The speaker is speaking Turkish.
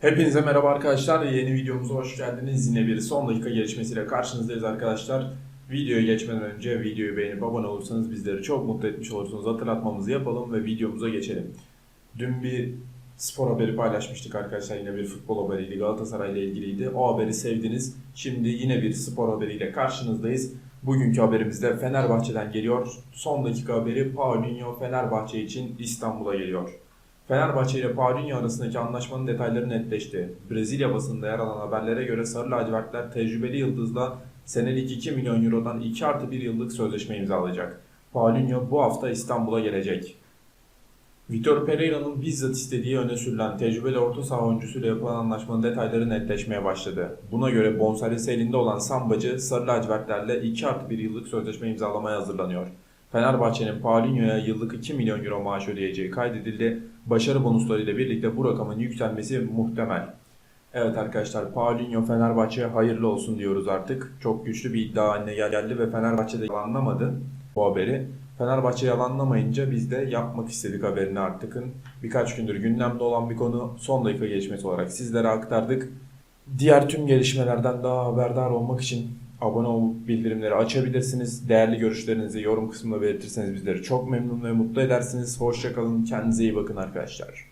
Hepinize merhaba arkadaşlar. Yeni videomuza hoş geldiniz. Yine bir son dakika gelişmesiyle karşınızdayız arkadaşlar. Videoya geçmeden önce videoyu beğenip abone olursanız bizleri çok mutlu etmiş olursunuz. Hatırlatmamızı yapalım ve videomuza geçelim. Dün bir spor haberi paylaşmıştık arkadaşlar. Yine bir futbol haberiydi. Galatasaray ile ilgiliydi. O haberi sevdiniz. Şimdi yine bir spor haberiyle karşınızdayız. Bugünkü haberimiz de Fenerbahçe'den geliyor. Son dakika haberi Paulinho Fenerbahçe için İstanbul'a geliyor. Fenerbahçe ile Paulinho arasındaki anlaşmanın detayları netleşti. Brezilya basında yer alan haberlere göre Sarı Lacivertler tecrübeli yıldızla senelik 2 milyon eurodan 2 artı 1 yıllık sözleşme imzalayacak. Paulinho bu hafta İstanbul'a gelecek. Vitor Pereira'nın bizzat istediği öne sürülen tecrübeli orta saha oyuncusuyla yapılan anlaşmanın detayları netleşmeye başladı. Buna göre bonservisi elinde olan Sambacı Sarı Lacivertlerle 2 artı 1 yıllık sözleşme imzalamaya hazırlanıyor. Fenerbahçe'nin Paulinho'ya yıllık 2 milyon euro maaş ödeyeceği kaydedildi. Başarı bonuslarıyla birlikte bu rakamın yükselmesi muhtemel. Evet arkadaşlar Paulinho Fenerbahçe'ye hayırlı olsun diyoruz artık. Çok güçlü bir iddia haline geldi ve Fenerbahçe de yalanlamadı bu haberi. Fenerbahçe yalanlamayınca biz de yapmak istedik haberini artıkın. Birkaç gündür gündemde olan bir konu son dakika gelişmesi olarak sizlere aktardık. Diğer tüm gelişmelerden daha haberdar olmak için abone olup bildirimleri açabilirsiniz. Değerli görüşlerinizi yorum kısmında belirtirseniz bizleri çok memnun ve mutlu edersiniz. Hoşçakalın. Kendinize iyi bakın arkadaşlar.